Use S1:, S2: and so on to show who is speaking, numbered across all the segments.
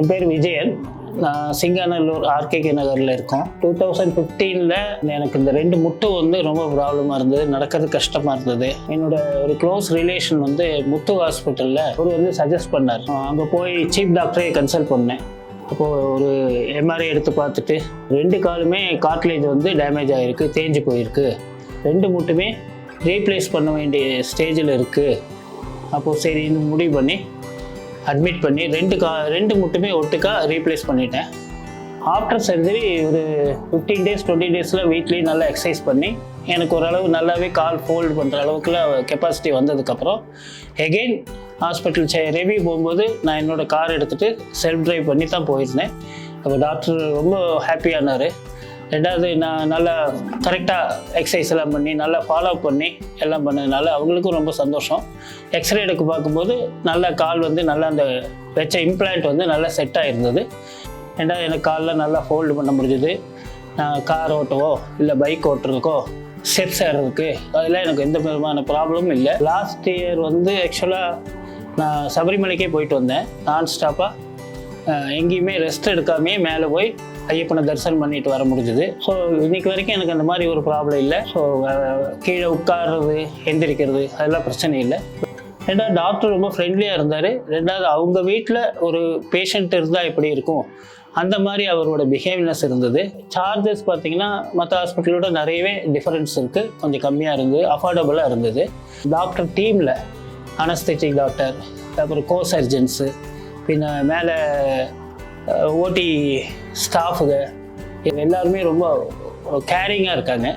S1: என் பேர் விஜயன். நான் சிங்காநல்லூர் ஆர்கேகே நகரில் இருக்கோம். டூ தௌசண்ட் ஃபிஃப்டீனில் எனக்கு இந்த ரெண்டு முட்டு வந்து ரொம்ப ப்ராப்ளமாக இருந்தது நடக்கிறது கஷ்டமாக இருந்தது. என்னோட ஒரு க்ளோஸ் ரிலேஷன் வந்து முத்து ஹாஸ்பிட்டலில் அவர் வந்து சஜஸ்ட் பண்ணார். அங்கே போய் சீஃப் டாக்டரே கன்சல்ட் பண்ணேன். அப்போது ஒரு எம்ஆர்ஐ எடுத்து பார்த்துட்டு ரெண்டு காலுமே கார்ட்லேஜ் வந்து டேமேஜ் ஆகிருக்கு தேஞ்சு போயிருக்கு. ரெண்டு முட்டுமே ரீப்ளேஸ் பண்ண வேண்டிய ஸ்டேஜில் இருக்குது அப்போது சரின்னு முடிவு பண்ணி அட்மிட் பண்ணி ரெண்டு கா ரெண்டு மட்டுமே ஒட்டுக்கா ரீப்ளேஸ் பண்ணிட்டேன். ஆஃப்டர் சர்ஜரி ஒரு ஃபிஃப்டீன் டேஸ் டுவெண்ட்டி டேஸில் வீட்லேயே நல்லா எக்ஸசைஸ் பண்ணி எனக்கு ஓரளவு நல்லாவே கால் ஃபோல்டு பண்ணுற அளவுக்குலாம் கெப்பாசிட்டி வந்ததுக்கப்புறம் எகெயின் ஹாஸ்பிட்டல் சே ரெவியூ போகும்போது நான் என்னோடய கார் எடுத்துகிட்டு செல்ஃப் ட்ரைவ் பண்ணி தான் போயிருந்தேன். அப்போ டாக்டர் ரொம்ப ஹாப்பியானார் ரெண்டாவது நான் நல்லா கரெக்டாக எக்ஸசைஸ் எல்லாம் பண்ணி நல்லா ஃபாலோ பண்ணி எல்லாம் பண்ணதுனால அவங்களுக்கும் ரொம்ப சந்தோஷம். எக்ஸ்ரே எடுக்க பார்க்கும்போது நல்லா கால் வந்து நல்லா அந்த வச்ச இம்ப்ளான்ட் வந்து நல்லா செட் ஆகிருந்தது ரெண்டாவது எனக்கு காலில் நல்லா ஃபோல்டு பண்ண முடிஞ்சுது. நான் கார் ஓட்டவோ இல்லை பைக் ஓட்டுறதுக்கோ ஸ்டெப்ஸ் ஏறதுக்கு அதெல்லாம் எனக்கு எந்த விதமான ப்ராப்ளமும் இல்லை. லாஸ்ட் இயர் வந்து ஆக்சுவலாக நான் சபரிமலைக்கே போயிட்டு வந்தேன். நான் ஸ்டாப்பாக எங்கேயுமே ரெஸ்ட் எடுக்காமே மேலே போய் ஐயப்பனை தரிசனம் பண்ணிட்டு வர முடிஞ்சுது. ஸோ இன்னைக்கு வரைக்கும் எனக்கு அந்த மாதிரி ஒரு ப்ராப்ளம் இல்லை. ஸோ கீழே உட்கார்றது எந்திரிக்கிறது அதெல்லாம் பிரச்சனை இல்லை. ரெண்டாவது டாக்டர் ரொம்ப ஃப்ரெண்ட்லியாக இருந்தார். ரெண்டாவது அவங்க வீட்டில் ஒரு பேஷண்ட் இருந்தால் எப்படி இருக்கும்? அந்த மாதிரி அவரோட பிஹேவியர்ஸ் இருந்தது. சார்ஜஸ் பார்த்தீங்கன்னா மற்ற ஹாஸ்பிட்டலோட நிறையவே டிஃபரன்ஸ் இருக்குது கொஞ்சம் கம்மியாக இருந்தது அஃபோர்டபுளாக இருந்தது. டாக்டர் டீமில் அனஸ்தெட்டிக் டாக்டர் அப்புறம் கோ சர்ஜன்ஸு பின்ன மேலே ஓடி ஸ்டாஃபுங்க இவங்க எல்லாருமே ரொம்ப கேரிங்காக இருக்காங்க.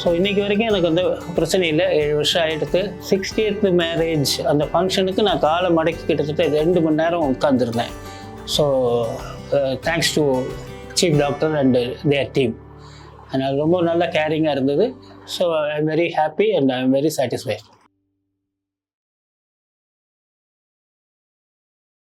S1: ஸோ இன்றைக்கி வரைக்கும் எனக்கு வந்து பிரச்சனை இல்லை. ஏழு வருஷம் ஆகிடுது எய்த்து மேரேஜ் அந்த ஃபங்க்ஷனுக்கு நான் காலை மடக்கி கிட்டத்தட்ட ரெண்டு மணி நேரம் உட்காந்துருந்தேன் so thanks to chief doctor and their team அதனால் ரொம்ப நல்லா கேரிங்காக இருந்தது. So I am very happy and I am very satisfied